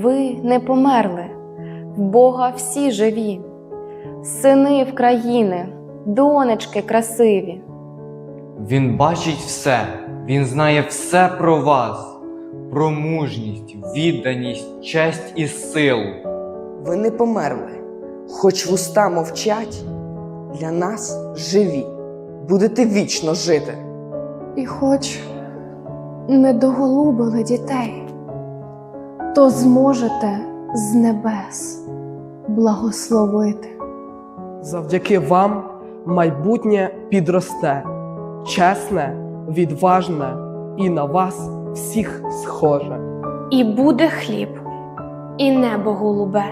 ви не померли, в Бога всі живі, сини в країни, донечки красиві. Він бачить все, він знає все про вас, про мужність, відданість, честь і силу. Ви не померли, хоч вуста мовчать, для нас живі, будете вічно жити. І хоч не доголубили дітей, то зможете з небес благословити. Завдяки вам майбутнє підросте, чесне, відважне і на вас всіх схоже. І буде хліб, і небо голубе,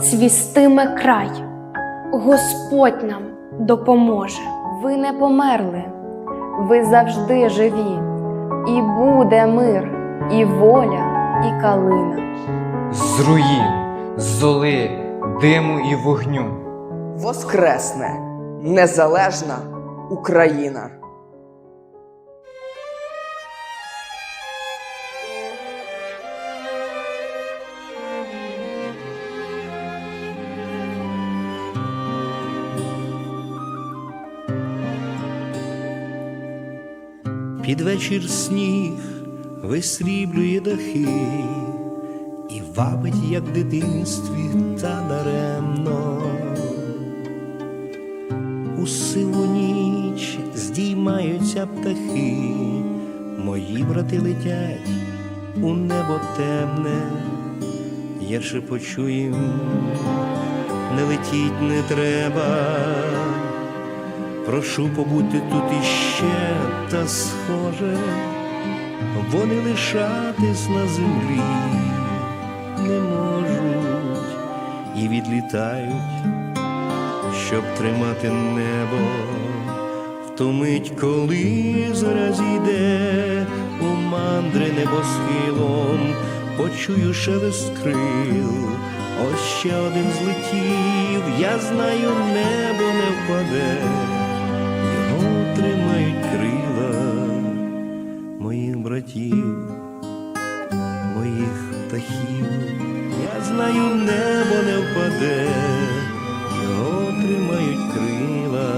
цвістиме край, Господь нам допоможе. Ви не померли, ви завжди живі, і буде мир, і воля, і калина. З руїн, золи, диму і вогню. Воскресне незалежна Україна. Під вечір сніг висріблює дахи і вабить, як в дитинстві, та даремно. У сиву ніч здіймаються птахи, мої брати летять у небо темне, я шепочу їм, не летіть не треба. Прошу побути тут іще, та схоже, вони лишатись на землі не можуть і відлітають, щоб тримати небо в ту мить, коли зоря зійде у мандри небосхилом, почую шелест крил. Ось ще один злетів, я знаю, небо не впаде, птахів. Я знаю, небо не впаде, його тримають крила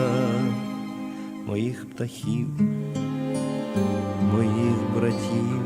моїх птахів, моїх братів.